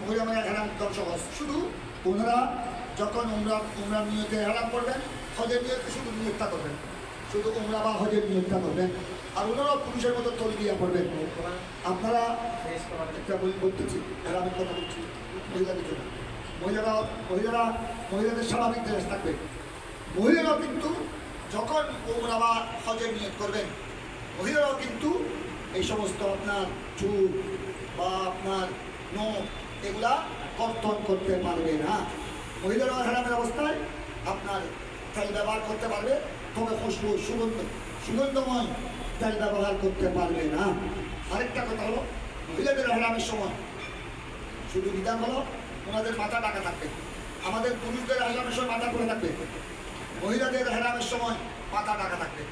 মহিলা শুধু ওনারা যখন উমরা উমরা নিয়তে হেরাম করবেন, হজের নিয়তে শুধু নিয়তটা করবেন। শুধু উমরা বা হজের নিয়তটা করবেন। আর ওনারাও পুরুষের মতো তল দিয়া করবেন আপনারা একটা বই বলতেছি হেরামের কথা বলছি, মহিলাদের জন্য। মহিলারা মহিলারা, মহিলাদের স্বাভাবিক ড্রেস থাকবে। মহিলারাও কিন্তু যখন উমরা বা হজের নিয়ত করবেন, মহিলারাও কিন্তু এই সমস্ত আপনার চুল বা আপনার নখ, এগুলা কর্তন করতে পারবে না। মহিলারা হেরামের অবস্থায় আপনার তেল ব্যবহার করতে পারবে তবে খুশবু, সুগন্ধ, সুগন্ধময় তেল ব্যবহার করতে পারবে না। আরেকটা কথা হলো, মহিলাদের হেরামের সময় শুধু বিধান হলো, ওনাদের মাথা টাকা থাকবে। আমাদের পুরুষদের হেরামের সময় মাথা খোলা থাকবে। মহিলাদের হেরামের সময় মাথা টাকা থাকবে।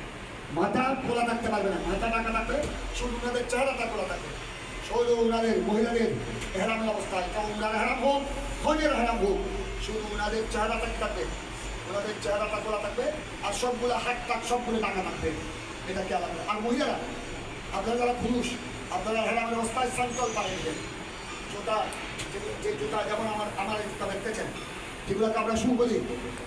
মাথা খোলা থাকতে পারবে না। মাথা টাকা থাকবে শুধু ওনাদের চেহারাটা খোলা থাকবে। শুধু ওনাদের মহিলাদের হেরামের অবস্থায় তো ওনার হেরাম হোক হজের হেরাম হোক, শুধু ওনাদের চেহারাটা কি থাকবে ওনাদের চেহারাটা খোলা থাকবে, আর সবগুলো হাত টাক সবগুলো টাকা থাকবে এটা কি আলাদা আর মহিলারা, আপনারা যারা পুরুষ, আপনারা হেরামের অবস্থায় সাইকেল পাঠিয়ে জুতা, যে- জুতা যেমন আমার আমার জুতা দেখতেছেন, যেগুলোকে আমরা শু বলি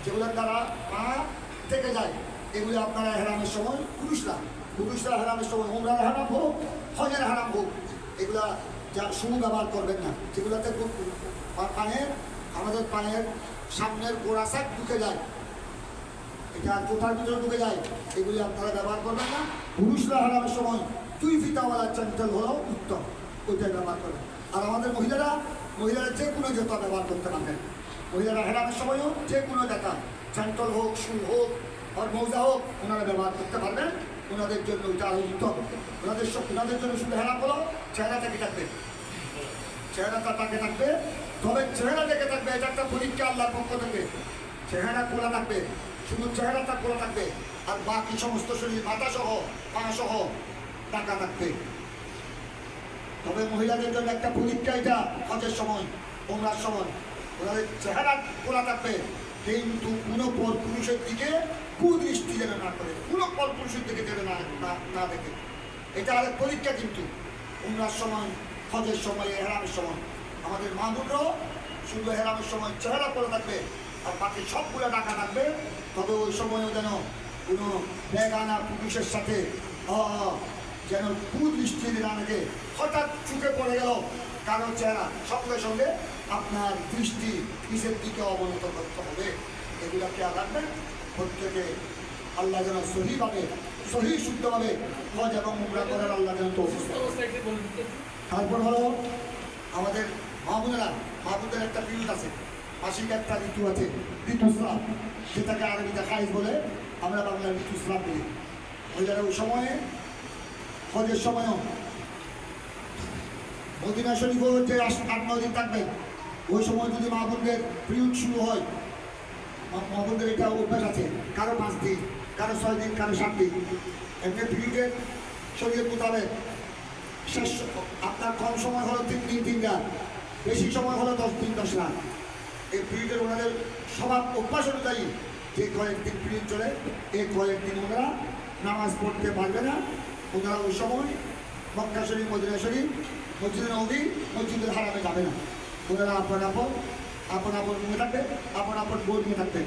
যেগুলোর দ্বারা পা থেকে যায়, এগুলো আপনারা হেরামের সময় পুরুষরা পুরুষরা হেরামের সময়, উমরার হেরাম হোক হজের হেরাম হোক এগুলা যা শু ব্যবহার করবেন না। যেগুলোতে পায়ের, আমাদের পায়ের সামনের গোড়া সাইড ঢুকে যায়। এটা জুতার ভিতরে ঢুকে যায়। এগুলি আপনারা ব্যবহার করবেন না। পুরুষরা হারামের সময় দুই ফিতাওয়ালা চ্যান্টেল হলো উত্তম। ওইটা ব্যবহার করবেন। আর আমাদের মহিলারা মহিলারা যে কোনো জুতা ব্যবহার করতে পারবেন। মহিলারা হেরামের সময়ও যে কোনো জুতা চ্যান্টল হোক, শু হোক, আর মৌজা হোক, ওনারা ব্যবহার করতে পারবেন। ওনাদের জন্য ওইটা আরও উত্তম ওনাদের সব ওনাদের জন্য শুধু হেরাম হলো চেহারা থেকে থাকবে। চেহারাটা তাকে থাকবে। তবে চেহারা দেখে থাকবে, এটা একটা পরীক্ষা আল্লাহর পক্ষ থেকে। চেহারা খোলা থাকবে, শুধু চেহারাটা খোলা থাকবে। আর বাকি সমস্ত শরীর মাথা সহ, পা সহ টাকা থাকবে। তবে মহিলাদের জন্য একটা পরীক্ষা এটা হজের সময় ওমরার সময়। ওনাদের চেহারা খোলা থাকবে, কিন্তু কোনো পর পুরুষের দিকে কুদৃষ্টি যেন না করে, কোনো পুরুষের দিকে যেন না না- দেখে। এটা আরেক পরীক্ষা কিন্তু। উমরার সময়, হজের সময় হেরামের সময়। আমাদের মা মাহবুবরাও শুধু হেরামের সময় চেহারা করে থাকবে আর বাকি সবগুলো টাকা থাকবে। তবে ওই সময়ও যেন কোনো বেগানা পুরুষের সাথে যেন কুদৃষ্টি না দেখে। হঠাৎ চুকে পড়ে গেল কারও চেহারা। সঙ্গে সঙ্গে আপনার দৃষ্টি নিচের দিকে অবনত করতে হবে। এগুলো খেয়াল রাখবেন। প্রত্যেকে আল্লাহ যেন সহিভাবে সহি শুদ্ধভাবে হজ এবং উমরা করার আল্লাহ যেন। তারপর হলো আমাদের মাহবুদেরা মাহবুদের একটা পিরিয়ড আছে মাসিক একটা ঋতু আছে, ঋতুস্রাব, যেটাকে আরবিতে খাইজ বলে, আমরা বাংলায় ঋতুস্রাব বলি মহিলারা ওই সময়ে, হজের সময়ও মদিনা যে আস- আট, নয় দিন থাকবে, ওই সময় যদি মাহবুদের পিরিয়ড শুরু হয় মাহবুদের এটা অভ্যাস আছে। কারও পাঁচ দিন, কারও ছয় দিন, কারও সাত দিন। এমনি পিরিয়ডের শরীর মোতাবেক শেষ আপনার কম সময় হলো তিন দিন, তিন রাত। বেশি সময় হলো দশ দিন, দশ রাত। এই পিরিয়ডের ওনাদের স্বভাব অভ্যাস অনুযায়ী যে কয়েকদিন পিরিয়ড চলে, এই কয়েকদিন ওনারা নামাজ পড়তে পারবে না। ওনারা ওই সময় মক্কা শরীফ, মদিনা শরীফ মসজিদের নদী মসজিদের হারামে যাবে না। ওনারা আপন আপন আপন আপন নিয়ে থাকবে আপন আপন বই নিয়ে থাকবে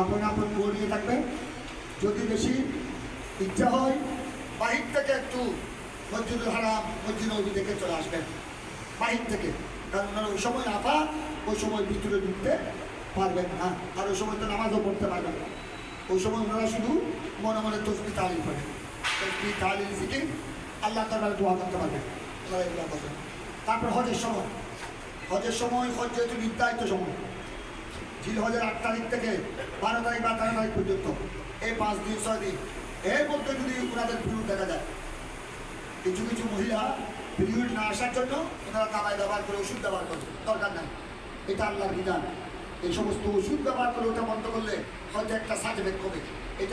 আপন আপন বই নিয়ে থাকবে যদি বেশি ইচ্ছা হয়, বাহির থেকে একটু মসজিদুল হারাম মসজিদ নবী দেখে চলে আসবেন। বাহির থেকে। কারণ ওনারা ওই সময় আপা ওই সময় ভিতরে ঢুকতে পারবেন না। আর ওই সময় তো নামাজও পড়তে পারবেন না। ওই সময় ওনারা শুধু মনে মনে তসবি তালিম করেন তসবি তালিম শিখে আল্লাহ তালা দোয়া করতে পারবেন। তারপর হজের সময়। হজের সময় হজ যেহেতু নির্ধারিত সময়। জিল হজের আট তারিখ থেকে বারো তারিখ বা তেরো তারিখ পর্যন্ত। এই পাঁচ দিন, ছয় দিন। এর মধ্যে যদি ওনাদের পিরিয়ড দেখা যায়, কিছু কিছু মহিলা পিরিয়ড না আসার জন্য ওনারা দাবায় ব্যবহার করে ওষুধ ব্যবহার করে, দরকার নাই। এটা আল্লাহর বিধান। এই সমস্ত ওষুধ ব্যবহার করে ওটা বন্ধ করলে হয়তো একটা সাইড এফেক্ট হবে। এটা